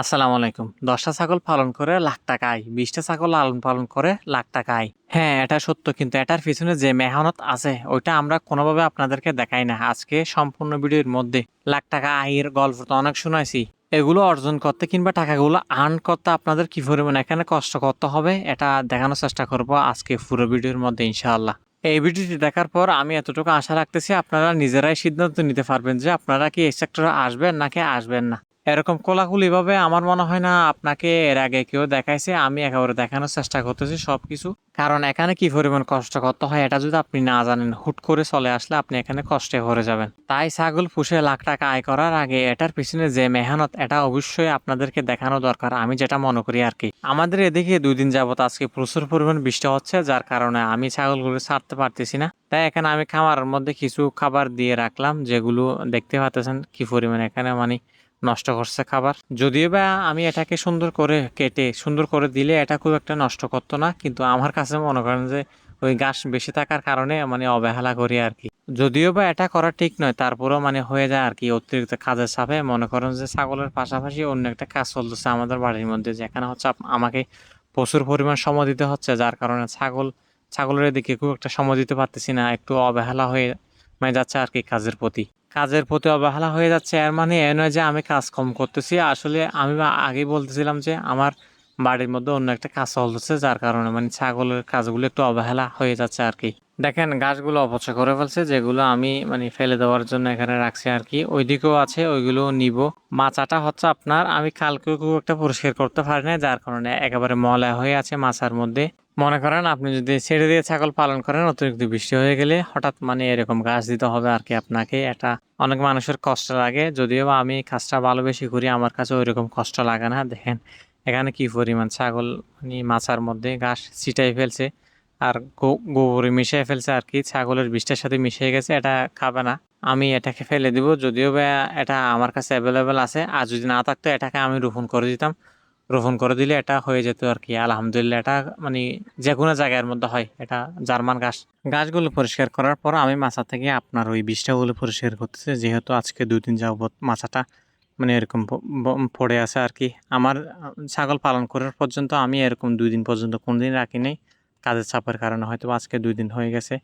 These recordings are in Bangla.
আসসালামু আলাইকুম। দশটা ছাগল পালন করে লাখ টাকা আয়। বিশটা ছাগল লালন পালন করে লাখ টাকা আয়। হ্যাঁ এটা সত্য, কিন্তু এটার পিছনে যে মেহনত আছে, ওইটা আমরা কোনোভাবে আপনাদেরকে দেখাই না। আজকে সম্পূর্ণ ভিডিওর মধ্যে লাখ টাকা আয়ের গল্প তো অনেক শোনাইছি। এগুলো অর্জন করতে কিংবা টাকাগুলো আর্ন করতে আপনাদের কি পরিমাণ, এখানে কষ্ট করতে হবে, এটা দেখানোর চেষ্টা করব আজকে পুরো ভিডিওর মধ্যে, ইনশাআল্লাহ। এই ভিডিওটি দেখার পর আমি এতটুকু আশা রাখতেছি, আপনারা নিজেরাই সিদ্ধান্ত নিতে পারবেন যে আপনারা কি এই সেক্টরে আসবেন নাকি আসবেন না। এরকম কোলাকুলি ভাবে আমার মনে হয় না আপনাকে এর আগে কেউ দেখাইছে, আমি একেবারে দেখানোর চেষ্টা করতেছি সবকিছু। কারণ এখানে কি পরিমাণ কষ্ট করতে হয় এটা যদি আপনি না জানেন, হুট করে চলে আসলে আপনি এখানে কষ্টে ভরে যাবেন। তাই ছাগল পুষে লাখ টাকা আয় করার আগে এটার পিছনে যে মেহনত, এটা অবশ্যই আপনাদেরকে দেখানো দরকার, আমি যেটা মনে করি আর কি। আমাদের এদিকে দুই দিন যাবত আজকে প্রচুর পরিমাণ বৃষ্টি হচ্ছে, যার কারণে আমি ছাগলগুলো ছাড়তে পারতেছি না। তাই এখানে আমি খামারের মধ্যে কিছু খাবার দিয়ে রাখলাম, যেগুলো দেখতে পাচ্ছেন কি পরিমাণ এখানে মানে নষ্ট করছে খাবার। যদিও বা আমি এটাকে সুন্দর করে কেটে, সুন্দর করে দিলে এটা খুব একটা নষ্ট করতো না, কিন্তু আমার কাছে মনে করেন যে ওই ঘাস বেশি থাকার কারণে মানে অবহেলা করি আর কি। যদিও বা এটা করা ঠিক নয়, তারপরেও মানে হয়ে যায় আর কি অতিরিক্ত কাজের চাপে। মনে করেন যে ছাগলের পাশাপাশি অন্য একটা কাজ চলতেছে আমাদের বাড়ির মধ্যে, যেখানে হচ্ছে আমাকে প্রচুর পরিমাণ সময় দিতে হচ্ছে, যার কারণে ছাগল, ছাগলের দিকে খুব একটা সময় দিতে পারতেছি না, একটু অবহেলা হয়ে মানে যাচ্ছে আর কি কাজের প্রতি। কাজের প্রতি অবহেলা হয়ে যাচ্ছে। এর মানে এ নয় যে আমি কাজ কম করতেছি। আসলে আমি আগেই বলতেছিলাম যে আমার বাড়ির মধ্যে অন্য একটা কাজ চলতেছে, যার কারণে মানে ছাগলের কাজগুলো একটু অবহেলা হয়ে যাচ্ছে আর কি দেখেন, গাছগুলো অপচয় করে ফেলছে, যেগুলো আমি মানে ফেলে দেওয়ার জন্য এখানে রাখছি আর কি ওইদিকেও আছে ওইগুলো নিব। মাচাটা হচ্ছে আপনার, আমি কালকে খুব একটা পরিষ্কার করতে পারি না যার কারণে একেবারে ময়লা হয়ে আছে মাচার মধ্যে। মনে করেন, আপনি যদি ছেড়ে দিয়ে ছাগল পালন করেন, অতিরিক্ত বৃষ্টি হয়ে গেলে হঠাৎ মানে এরকম গাছ দিতে হবে আর কি আপনাকে। এটা অনেক মানুষের কষ্ট লাগে, যদিও আমি কাজটা ভালোবেসে করি, আমার কাছে ওই রকম কষ্ট লাগে না, দেখেন। এখানে কি পরিমাণ ছাগল মানে মাচার মধ্যে ঘাস ছিটাই ফেলছে আর গোবরে মিশিয়ে ফেলছে আর কি, ছাগলের বিষটার সাথে মিশিয়ে গেছে, এটা খাবে না। আমি এটাকে ফেলে দিব, যদিও বা এটা আমার কাছে অ্যাভেলেবেল আছে, আর যদি না থাকতো এটাকে আমি রোপণ করে দিতাম। রোপণ করে দিলে এটা হয়ে যেত আর কি, আলহামদুলিল্লাহ এটা মানে যে কোনো জায়গার মধ্যে হয়, এটা জার্মান ঘাস। গাছগুলো পরিষ্কার করার পর আমি মাছা থেকে আপনার ওই বিষটাগুলো পরিষ্কার করতেছি, যেহেতু আজকে দুই দিন যাবত মাছাটা মানে এরকম পড়ে আছে আর কি। আমার, ছাগল পালন করার পর্যন্ত আমি এরকম দুই দিন পর্যন্ত কোনোদিন রাখি নাই। কাজের চাপের কারণে হয়তো আজকে দুই দিন হয়ে গেছে।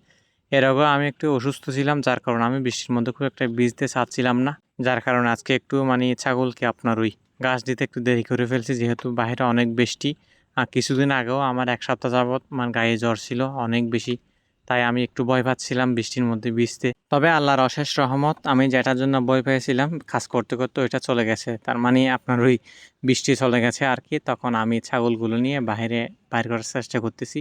এর আগেও আমি একটু অসুস্থ ছিলাম, যার কারণে আমি বৃষ্টির মধ্যে খুব একটা বীজতে চাচ্ছিলাম না। যার কারণে আজকে একটু মানে ছাগলকে আপনার ওই গাছ দিতে একটু দেরি করে ফেলছি, যেহেতু বাইরে অনেক বৃষ্টি। আর কিছুদিন আগেও আমার এক সপ্তাহ যাবৎ মানে গায়ে জ্বর ছিল অনেক বেশি। তাই আমি একটু ভয় পাচ্ছিলাম বৃষ্টির মধ্যে ভিজতে। তবে আল্লাহর অশেষ রহমত, আমি যেটার জন্য ভয় পেয়েছিলাম, কাজ করতে করতে ওইটা চলে গেছে। তার মানে আপনার ওই বৃষ্টি চলে গেছে আর কি, তখন আমি ছাগলগুলো নিয়ে বাইরে, বাইর করার চেষ্টা করতেছি।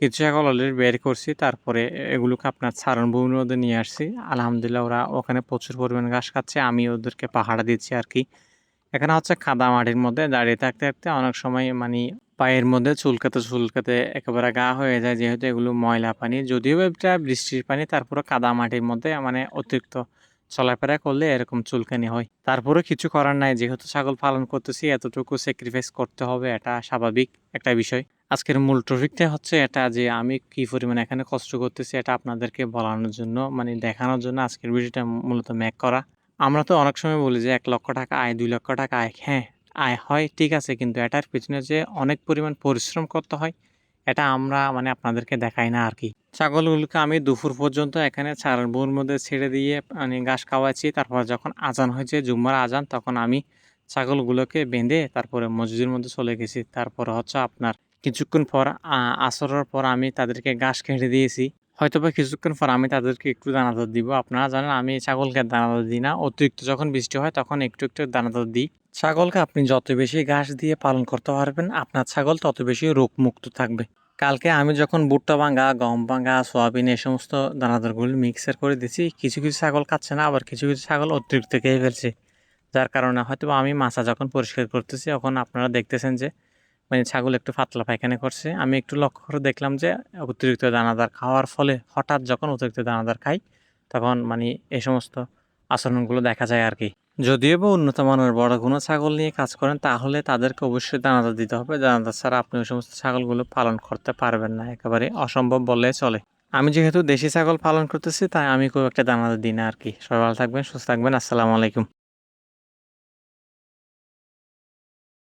কিছু ছাগল অলরেডি বের করছি, তারপরে এগুলোকে আপনার ছাড়ন ভূমির মধ্যে নিয়ে আসছি। আলহামদুলিল্লাহ ওরা ওখানে প্রচুর পরিমাণ ঘাস খাচ্ছে, আমি ওদেরকে পাহাড়া দিচ্ছি আর কি। এখানে হচ্ছে কাদা মাটির মধ্যে দাঁড়িয়ে থাকতে থাকতে অনেক সময় মানে পায়ের মধ্যে চুলকাতে চুলকাতে একেবারে গা হয়ে যায়, যেহেতু এগুলো ময়লা পানি। যদিও এটা বৃষ্টির পানি তারপরে কাদা মাটির মধ্যে মানে অতিরিক্ত চলাফেরা করলে এরকম চুলকানি হয়। তারপরে কিছু করার নাই, যেহেতু ছাগল পালন করতেছি, এতটুকু স্যাক্রিফাইস করতে হবে, এটা স্বাভাবিক একটা বিষয়। আজকের মূল টপিকটা হচ্ছে এটা যে আমি কি পরিমাণে এখানে কষ্ট করতেছি, এটা আপনাদেরকে বলানোর জন্য মানে দেখানোর জন্য আজকের ভিডিওটা মূলত ম্যাক করা। আমরা তো অনেক সময় বলি যে এক লক্ষ টাকা আয়, দুই লক্ষ টাকা আয় হ্যাঁ আয়, হয়, ঠিক আছে, কিন্তু এটার পিছনে যে অনেক পরিমাণ পরিশ্রম করতে হয়, এটা আমরা মানে আপনাদেরকে দেখাই না আর কি। ছাগলগুলোকে আমি দুপুর পর্যন্ত এখানে চারবুর মধ্যে ছেড়ে দিয়ে মানে ঘাস খাওয়াচ্ছি। তারপর যখন আজান হয়েছে, জুম্মার আজান, তখন আমি ছাগলগুলোকে বেঁধে তারপরে মসজিদের মধ্যে চলে গেছি। তারপরে হচ্ছে আপনার কিছুক্ষণ পর আসরের পর আমি তাদেরকে ঘাস কেটে দিয়েছি। হয়তো বা কিছুক্ষণ পর আমি তাদেরকে একটু দানাদার দিব। আপনারা জানেন আমি ছাগলকে দানাদার দিই না। অতিরিক্ত যখন বৃষ্টি হয় তখন একটু একটু দানাদার দিই। ছাগলকে আপনি যত বেশি ঘাস দিয়ে পালন করতে পারবেন, আপনার ছাগল তত বেশি রোগমুক্ত থাকবে। কালকে আমি যখন ভুট্টা ভাঙা, গম ভাঙা, সোয়াবিন এই সমস্ত দানাদারগুলি মিক্সার করে দিয়েছি, কিছু কিছু ছাগল খাচ্ছে না, আবার কিছু কিছু ছাগল অতিরিক্ত খেয়ে ফেলছে। যার কারণে হয়তো আমি মাছা যখন পরিষ্কার করতেছি, তখন আপনারা দেখতেছেন যে মানে ছাগল একটু পাতলা পায়খানা করছে। আমি একটু লক্ষ্য করে দেখলাম যে অতিরিক্ত দানাদার খাওয়ার ফলে হঠাৎ যখন অতিরিক্ত দানাদার খাই, তখন মানে এই সমস্ত আচরণগুলো দেখা যায় আর কি যদিও বা উন্নত মানের বড় কোনো ছাগল নিয়ে কাজ করেন, তাহলে তাদেরকে অবশ্যই দানাদার দিতে হবে। দানাদার ছাড়া আপনি ওই সমস্ত ছাগলগুলো পালন করতে পারবেন না, একেবারে অসম্ভব বললে চলে। আমি যেহেতু দেশি ছাগল পালন করতেছি, তাই আমি খুব একটা দানাদার দিই না আর কি সবাই ভালো থাকবেন, সুস্থ থাকবেন, আসসালামু আলাইকুম।